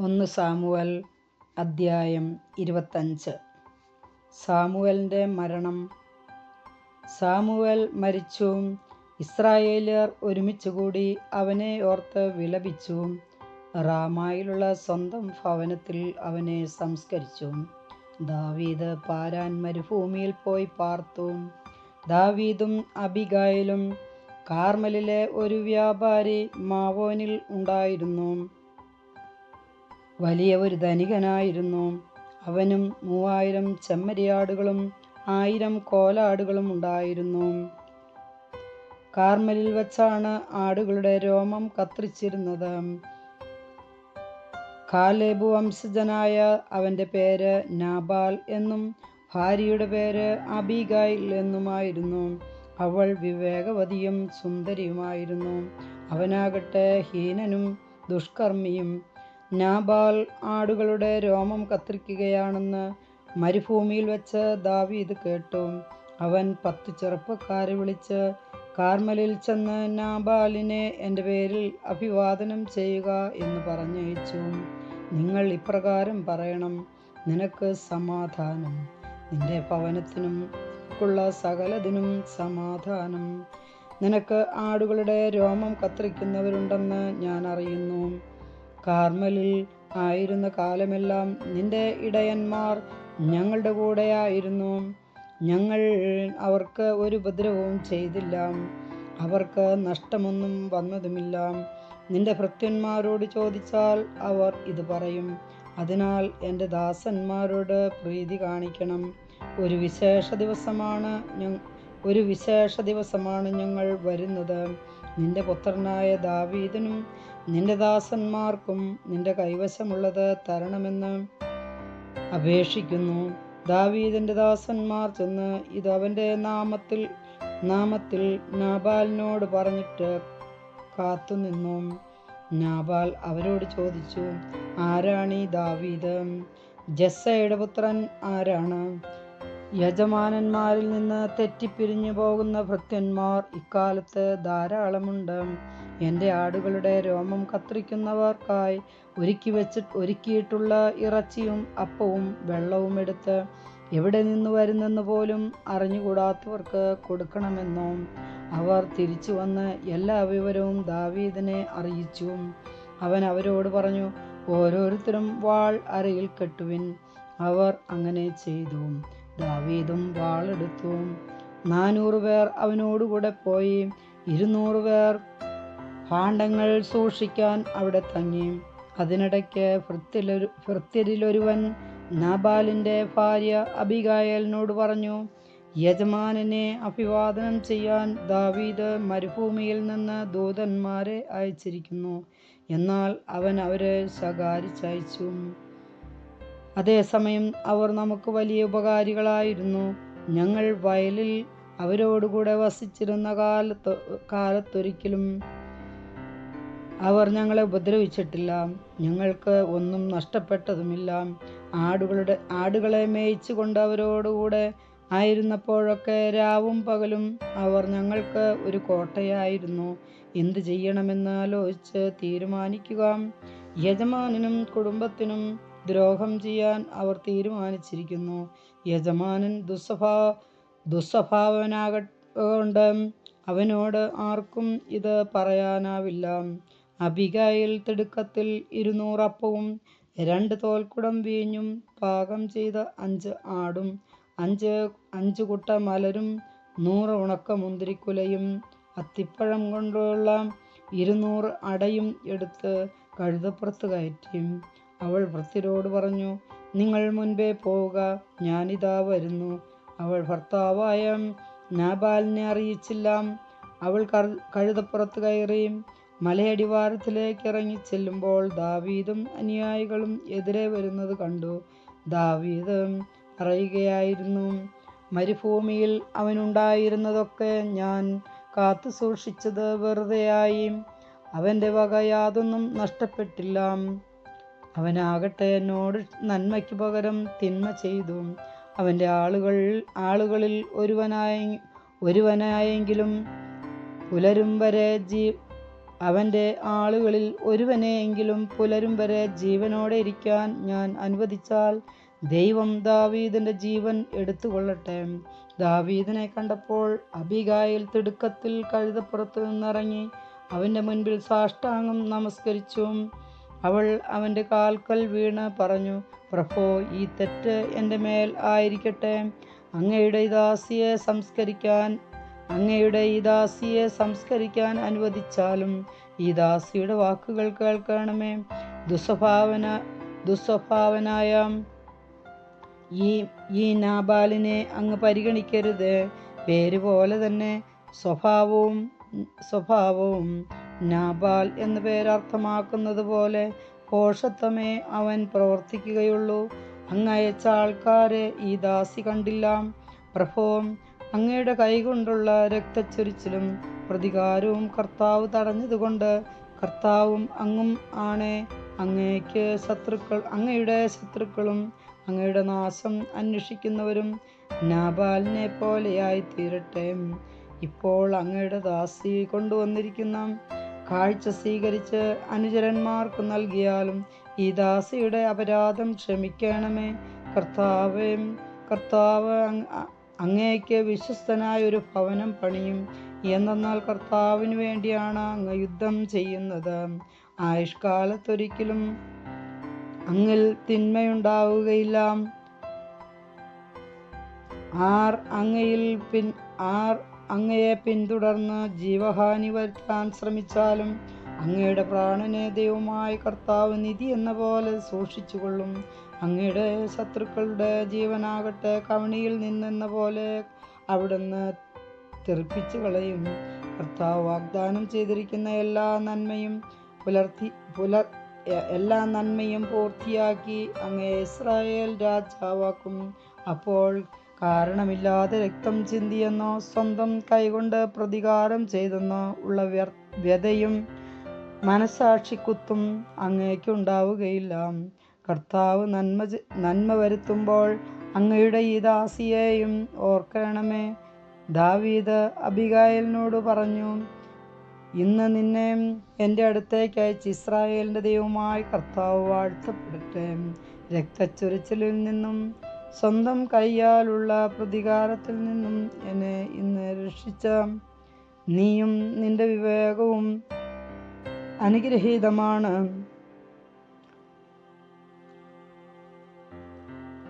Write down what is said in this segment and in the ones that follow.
ഒന്ന് സാമുവൽ അദ്ധ്യായം ഇരുപത്തഞ്ച്. സാമുവലിന്റെ മരണം. സാമുവൽ മരിച്ചു. ഇസ്രായേലിയർ ഒരുമിച്ച് കൂടി അവനെ ഓർത്ത് വിലപിച്ചു. റാമായിലുള്ള സ്വന്തം ഭവനത്തിൽ അവനെ സംസ്കരിച്ചു. ദാവീദ് പാരാൻ മരുഭൂമിയിൽ പോയി പാർത്തു. ദാവീദും അബിഗായിലും കാർമലിലെ ഒരു വ്യാപാരി മാവോനിൽ ഉണ്ടായിരുന്നു. വലിയ ഒരു ധനികനായിരുന്നു. അവനും മൂവായിരം ചെമ്മരിയാടുകളും ആയിരം കോലാടുകളും ഉണ്ടായിരുന്നു. കാർമലിൽ വച്ചാണ് ആടുകളുടെ രോമം കത്തിരിച്ചിരുന്നത് കാലേബു വംശജനായ അവന്റെ പേര് നാബാൽ എന്നും ഭാര്യയുടെ പേര് അബീഗായിൽ എന്നുമായിരുന്നു. അവൾ വിവേകവതിയും സുന്ദരിയുമായിരുന്നു. അവനാകട്ടെ ഹീനനും ദുഷ്കർമ്മിയും നാബാൽ ആടുകളുടെ രോമം കത്തിരിക്കുകയാണെന്ന് മരുഭൂമിയിൽ വെച്ച് ദാവീദ് കേട്ടു. അവൻ പത്ത് ചെറുപ്പക്കാരെ വിളിച്ച് കാർമലിൽ ചെന്ന് നാബാലിനെ എന്റെ പേരിൽ അഭിവാദനം ചെയ്യുക എന്ന് പറഞ്ഞയച്ചു. നിങ്ങൾ ഇപ്രകാരം പറയണം നിനക്ക് സമാധാനം. നിന്റെ ഭവനത്തിനും ക്കുള്ള സകലതിനും സമാധാനം. നിനക്ക് ആടുകളുടെ രോമം കത്തിരിക്കുന്നവരുണ്ടെന്ന് ഞാൻ അറിയുന്നു. കാർമലിൽ ആയിരുന്ന കാലമെല്ലാം നിന്റെ ഇടയന്മാർ ഞങ്ങളുടെ കൂടെയായിരുന്നു. ഞങ്ങൾ അവർക്ക് ഒരു ഉപദ്രവവും ചെയ്തില്ല. അവർക്ക് നഷ്ടമൊന്നും വന്നതുമില്ല. നിന്റെ ഭൃത്യന്മാരോട് ചോദിച്ചാൽ അവർ ഇത് പറയും. അതിനാൽ എന്റെ ദാസന്മാരോട് പ്രീതി കാണിക്കണം. ഒരു വിശേഷ ദിവസമാണ് ഒരു വിശേഷ ദിവസമാണ് ഞങ്ങൾ വരുന്നത്. നിന്റെ പുത്രനായ ദാവീദിനും നിന്റെ ദാസന്മാർക്കും നിന്റെ കൈവശമുള്ളത് തരണമെന്ന് അപേക്ഷിക്കുന്നു. ദാവീദിന്റെ ദാസന്മാർ ചെന്ന് ഇത് അവന്റെ നാമത്തിൽ നാമത്തിൽ നാബാലിനോട് പറഞ്ഞിട്ട് കാത്തുനിന്നു. നാബാൽ അവരോട് ചോദിച്ചു ആരാണ് ഈ ദാവീദ്? ജസ്സയുടെ പുത്രൻ ആരാണ്? യജമാനന്മാരിൽ നിന്ന് തെറ്റിപ്പിരിഞ്ഞു പോകുന്ന ഭൃത്യന്മാർ ഇക്കാലത്ത് ധാരാളമുണ്ട്. എന്റെ ആടുകളുടെ രോമം കത്തിരിക്കുന്നവർക്കായി ഒരുക്കി വെച്ച് ഒരുക്കിയിട്ടുള്ള ഇറച്ചിയും അപ്പവും വെള്ളവും എടുത്ത് എവിടെ നിന്ന് വരുന്നെന്ന് പോലും അറിഞ്ഞുകൂടാത്തവർക്ക് കൊടുക്കണമെന്നും അവർ തിരിച്ചു വന്ന് എല്ലാ വിവരവും ദാവീദിനെ അറിയിച്ചു. അവൻ അവരോട് പറഞ്ഞു ഓരോരുത്തരും വാൾ അരയിൽ കെട്ടുവിൻ. അവർ അങ്ങനെ ചെയ്തു. ദാവീദും വാളെടുത്തു. നാനൂറ് പേർ അവനോടുകൂടെ പോയി. ഇരുന്നൂറ് പേർ ഭാണ്ഡങ്ങൾ സൂക്ഷിക്കാൻ അവിടെ തങ്ങി. അതിനിടയ്ക്ക് ഭൃത്യലൊരു ഭൃത്യരിലൊരുവൻ നാബാലിന്റെ ഭാര്യ അബിഗായലിനോട് പറഞ്ഞു യജമാനനെ അഭിവാദനം ചെയ്യാൻ ദാവീദ് മരുഭൂമിയിൽ നിന്ന് ദൂതന്മാരെ അയച്ചിരിക്കുന്നു. എന്നാൽ അവൻ അവരെ ശകാരിച്ചയച്ചു. അതേസമയം അവർ നമുക്ക് വലിയ ഉപകാരികളായിരുന്നു. ഞങ്ങൾ വയലിൽ അവരോടുകൂടെ വസിച്ചിരുന്ന കാലത്ത് കാലത്തൊരിക്കലും അവർ ഞങ്ങളെ ഉപദ്രവിച്ചിട്ടില്ല. ഞങ്ങൾക്ക് ഒന്നും നഷ്ടപ്പെട്ടതുമില്ല. ആടുകളുടെ ആടുകളെ മേയിച്ചു കൊണ്ട് അവരോടുകൂടെ ആയിരുന്നപ്പോഴൊക്കെ രാവും പകലും അവർ ഞങ്ങൾക്ക് ഒരു കോട്ടയായിരുന്നു. എന്തു ചെയ്യണമെന്ന് ആലോചിച്ച് തീരുമാനിക്കുക. യജമാനും കുടുംബത്തിനും ദ്രോഹം ചെയ്യാൻ അവർ തീരുമാനിച്ചിരിക്കുന്നു. യജമാനൻ ദുസ്വഭാ ദുസ്വഭാവനാകൊണ്ട് അവനോട് ആർക്കും ഇത് പറയാനാവില്ല. അബികായിൽ തിടുക്കത്തിൽ ഇരുന്നൂറപ്പവും രണ്ട് തോൽക്കുടം വീഞ്ഞും പാകം ചെയ്ത അഞ്ച് ആടും അഞ്ച് അഞ്ച് കുട്ട മലരും നൂറ് ഉണക്ക മുന്തിരിക്കുലയും അത്തിപ്പഴം കൊണ്ടുള്ള ഇരുന്നൂറ് അടയും എടുത്ത് കഴുതപ്പുറത്ത് കയറ്റി. അവൾ ഭൃത്യരോട് പറഞ്ഞു നിങ്ങൾ മുൻപേ പോവുക ഞാനിതാ വരുന്നു. അവൾ ഭർത്താവായ നാബാലിനെ അറിയിച്ചില്ല. അവൾ കഴുതപ്പുറത്ത് കയറി മലയടിവാരത്തിലേക്ക് ഇറങ്ങി ചെല്ലുമ്പോൾ ദാവീദും അനുയായികളും എതിരെ വരുന്നത് കണ്ടു. ദാവീദ് അറിയുകയായിരുന്നു മരുഭൂമിയിൽ അവനുണ്ടായിരുന്നതൊക്കെ ഞാൻ കാത്തു സൂക്ഷിച്ചത് വെറുതെയായി. അവന്റെ വക യാതൊന്നും നഷ്ടപ്പെട്ടില്ല. അവനാകട്ടെ എന്നോട് നന്മയ്ക്ക് പകരം തിന്മ ചെയ്തു. അവന്റെ ആളുകൾ ആളുകളിൽ ഒരുവനായ ഒരുവനായെങ്കിലും പുലരും വരെ ജീ അവന്റെ ആളുകളിൽ ഒരുവനെയെങ്കിലും പുലരും വരെ ജീവനോടെ ഇരിക്കാൻ ഞാൻ അനുവദിച്ചാൽ ദൈവം ദാവീദിന്റെ ജീവൻ എടുത്തുകൊള്ളട്ടെ. ദാവീദിനെ കണ്ടപ്പോൾ അബിഗായിൽ തിടുക്കത്തിൽ കഴുതപ്പുറത്തു നിന്നിറങ്ങി അവന്റെ മുൻപിൽ സാഷ്ടാംഗം നമസ്കരിച്ചു അവൾ അവന്റെ കാൽക്കൽ വീണ് പറഞ്ഞു പ്രഭോ ഈ തെറ്റ് എന്റെ മേൽ ആയിരിക്കട്ടെ. അങ്ങയുടെ ദാസിയെ സംസ്കരിക്കാൻ അങ്ങയുടെ ഈ ദാസിയെ സംസ്കരിക്കാൻ അനുവദിച്ചാലും ഈ ദാസിയുടെ വാക്കുകൾ കേൾക്കണമേ. ദുസ്വഭാവന ദുസ്വഭാവനായ ഈ ഈ നാബാലിനെ അങ്ങ് പരിഗണിക്കരുത്. പേര് പോലെ തന്നെ സ്വഭാവവും സ്വഭാവവും നാബാൽ എന്ന പേരർത്ഥമാക്കുന്നത് പോലെ കോഷത്വമേ അവൻ പ്രവർത്തിക്കുകയുള്ളൂ. അങ്ങയച്ച ആൾക്കാരെ ഈ ദാസി കണ്ടില്ല. പ്രഭവം അങ്ങയുടെ കൈകൊണ്ടുള്ള രക്തച്ചൊരിച്ചിലും പ്രതികാരവും കർത്താവ് തടഞ്ഞതുകൊണ്ട് കർത്താവും അങ്ങും ആണ്. അങ്ങയ്ക്ക് ശത്രുക്കൾ അങ്ങയുടെ ശത്രുക്കളും അങ്ങയുടെ നാശം അന്വേഷിക്കുന്നവരും നാബാലിനെ പോലെയായി തീരട്ടെ ഇപ്പോൾ അങ്ങയുടെ ദാസി കൊണ്ടുവന്നിരിക്കുന്ന കാഴ്ച സ്വീകരിച്ച് അനുചരന്മാർക്ക് നൽകിയാലും ഈ ദാസിയുടെ അപരാധം ക്ഷമിക്കണമേ. കർത്താവേ കർത്താവ് അങ്ങ് അങ്ങേക്ക് വിശ്വസ്തനായ ഒരു ഭവനം പണിയും. എന്തെന്നാൽ കർത്താവിന് വേണ്ടിയാണ് അങ്ങ് യുദ്ധം ചെയ്യുന്നത്. ആയുഷ്കാലത്തൊരിക്കലും അങ്ങിൽ തിന്മയുണ്ടാവുകയില്ല. ആർ അങ്ങയിൽ പിൻ ആർ അങ്ങയെ പിന്തുടർന്ന് ജീവഹാനി വരുത്താൻ ശ്രമിച്ചാലും അങ്ങയുടെ പ്രാണനെ ദൈവമായി കർത്താവ് നിധി എന്ന പോലെ സൂക്ഷിച്ചുകൊള്ളും. അങ്ങയുടെ ശത്രുക്കളുടെ ജീവനാകട്ടെ കവണിയിൽ നിന്നെന്ന പോലെ അവിടുന്ന് തെറിപ്പിച്ചു കളയും. കർത്താവ് വാഗ്ദാനം ചെയ്തിരിക്കുന്ന എല്ലാ നന്മയും പുലർത്തി പുലർ എല്ലാ നന്മയും പൂർത്തിയാക്കി അങ്ങേ ഇസ്രായേൽ രാജാവാക്കും. അപ്പോൾ കാരണമില്ലാതെ രക്തം ചിന്തിയെന്നോ സ്വന്തം കൈകൊണ്ട് പ്രതികാരം ചെയ്തെന്നോ ഉള്ള വ്യതയും മനസാക്ഷിക്കുത്തും അങ്ങേക്കുണ്ടാവുകയില്ല. കർത്താവ് നന്മ നന്മ വരുത്തുമ്പോൾ അങ്ങയുടെ ഈ ദാസിയെയും ഓർക്കണമേ. ദാവീദ് അബിഗായലിനോട് പറഞ്ഞു ഇന്ന് നിന്നെ എന്റെ അടുത്തേക്ക് അയച്ച് ഇസ്രായേലിന്റെ ദൈവമായി കർത്താവ് വാഴ്ത്തപ്പെടട്ടെ. രക്തച്ചൊരിച്ചിലിൽ നിന്നും സ്വന്തം കൈയാലുള്ള പ്രതികാരത്തിൽ നിന്നും എന്നെ ഇന്ന് രക്ഷിച്ച നീയും നിന്റെ വിവേകവും അനുഗ്രഹീതമാണ്.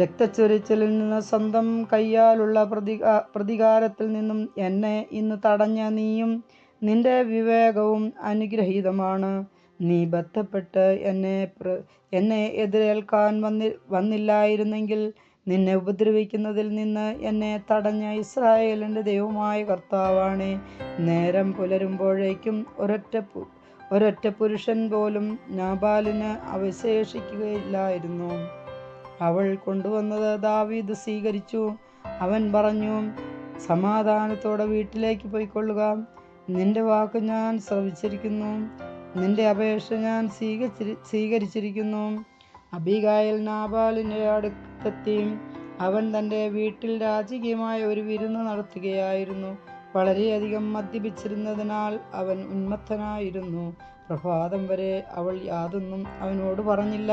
രക്തച്ചൊരിച്ചിലിൽ നിന്ന് സ്വന്തം കൈയാലുള്ള പ്രതികാ പ്രതികാരത്തിൽ നിന്നും എന്നെ ഇന്ന് തടഞ്ഞ നീയും നിന്റെ വിവേകവും അനുഗ്രഹീതമാണ്. നീ ബന്ധപ്പെട്ട് എന്നെ എന്നെ എതിരേൽക്കാൻ വന്നി വന്നില്ലായിരുന്നെങ്കിൽ നിന്നെ ഉപദ്രവിക്കുന്നതിൽ നിന്ന് എന്നെ തടഞ്ഞ ഇസ്രായേലിന്റെ ദൈവമായ കർത്താവാണ്. നേരം പുലരുമ്പോഴേക്കും ഒരൊറ്റ ഒരൊറ്റ പുരുഷൻ പോലും നാബാലിന് അവശേഷിക്കുകയില്ലായിരുന്നു. അവൾ കൊണ്ടുവന്നത് ദാവീദ് സ്വീകരിച്ചു. അവൻ പറഞ്ഞു സമാധാനത്തോടെ വീട്ടിലേക്ക് പോയിക്കൊള്ളുക. നിന്റെ വാക്ക് ഞാൻ ശ്രവിച്ചിരിക്കുന്നു. നിന്റെ അപേക്ഷ ഞാൻ സ്വീകരിച്ചിരി സ്വീകരിച്ചിരിക്കുന്നു. അബികായൽ നാബാലിന്റെ അടുത്തെത്തി അവൻ തന്റെ വീട്ടിൽ രാജകീയമായ ഒരു വിരുന്ന് നടത്തുകയായിരുന്നു. വളരെയധികം മദ്യപിച്ചിരുന്നതിനാൽ അവൻ ഉന്മത്തനായിരുന്നു. പ്രഭാതം വരെ അവൾ യാതൊന്നും അവനോട് പറഞ്ഞില്ല.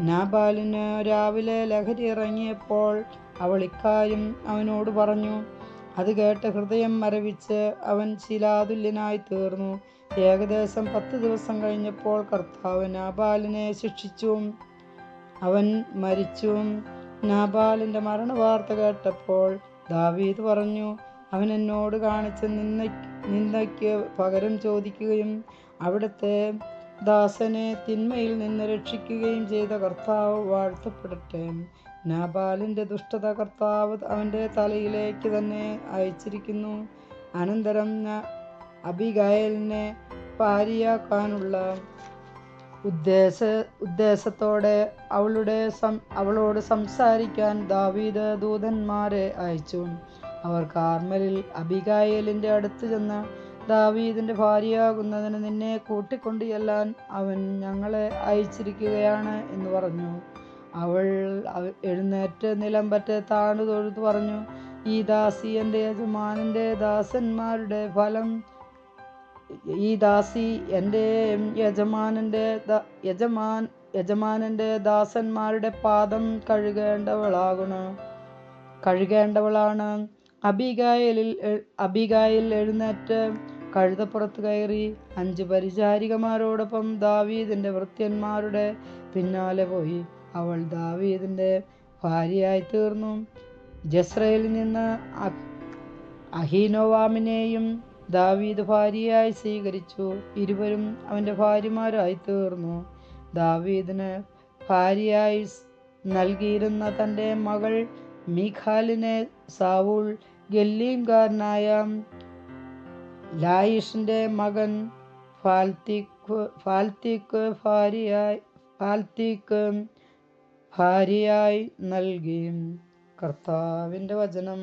നാബാലിന് രാവിലെ ലഹരി ഇറങ്ങിയപ്പോൾ അവൾ ഇക്കാര്യം അവനോട് പറഞ്ഞു. അത് കേട്ട് ഹൃദയം മരവിച്ച് അവൻ ശിലാതുല്യനായി തീർന്നു. ഏകദേശം പത്ത് ദിവസം കഴിഞ്ഞപ്പോൾ കർത്താവ് നാബാലിനെ ശിക്ഷിച്ചു. അവൻ മരിച്ചു നാബാലിന്റെ മരണവാർത്ത കേട്ടപ്പോൾ ദാവീദ് പറഞ്ഞു അവൻ എന്നോട് കാണിച്ച നിന്ന നിന്ദയ്ക്ക് പകരം ചോദിക്കുകയും അവിടുത്തെ ദാസനെ തിന്മയിൽ നിന്ന് രക്ഷിക്കുകയും ചെയ്ത കർത്താവ് വാഴ്ത്തപ്പെടട്ടെ. നാബാലിന്റെ ദുഷ്ടത കർത്താവ് അവന്റെ തലയിലേക്ക് തന്നെ അയച്ചിരിക്കുന്നു. അനന്തരം അബിഗായലിനെ ഭാര്യയാക്കാനുള്ള ഉദ്ദേശ ഉദ്ദേശത്തോടെ അവളുടെ സം അവളോട് സംസാരിക്കാൻ ദാവീദ് ദൂതന്മാരെ അയച്ചു. അവർ കാർമലിൽ അബികായലിന്റെ അടുത്ത് ചെന്ന് ദാവീദിന്റെ ഭാര്യയാകുന്നതിന് നിന്നെ കൂട്ടിക്കൊണ്ടു ചെല്ലാൻ അവൻ ഞങ്ങളെ അയച്ചിരിക്കുകയാണ് എന്ന് പറഞ്ഞു. അവൾ എഴുന്നേറ്റ് നിലമ്പറ്റ് താണു തൊഴുതു പറഞ്ഞു ഈ ദാസി എന്റെ യജമാനന്റെ ദാസന്മാരുടെ ഫലം ഈ ദാസി എന്റെ യജമാനന്റെ യജമാൻ യജമാനന്റെ ദാസന്മാരുടെ പാദം കഴുകേണ്ടവളാകണം കഴുകേണ്ടവളാണ്. അബിഗായലിൽ അബിഗായിൽ എഴുന്നേറ്റ് കഴുതപ്പുറത്ത് കയറി അഞ്ച് പരിചാരികമാരോടൊപ്പം ദാവീദിന്റെ വൃത്യന്മാരുടെ പിന്നാലെ പോയി. അവൾ ദാവീദിന്റെ ഭാര്യയായി തീർന്നു ജസ്രയിൽ നിന്ന് അഹീനോവാമിനെയും ദാവീദ് ഭാര്യയായി സ്വീകരിച്ചു. ഇരുവരും അവന്റെ ഭാര്യമാരായി തീർന്നു. ദാവീദിന് ഭാര്യയായി നൽകിയിരുന്ന തന്റെ മകൾ മീഖാലിനെ സാവൂൾ ഗല്ലീംകാരനായ ലായിഷിന്റെ മകൻ ഫാൽത്തിക്ക് ഫാൽത്തിക്ക് ഭാര്യയായി ഫാൽത്തിക്ക് ഭാര്യയായി നൽകി. കർത്താവിന്റെ വചനം.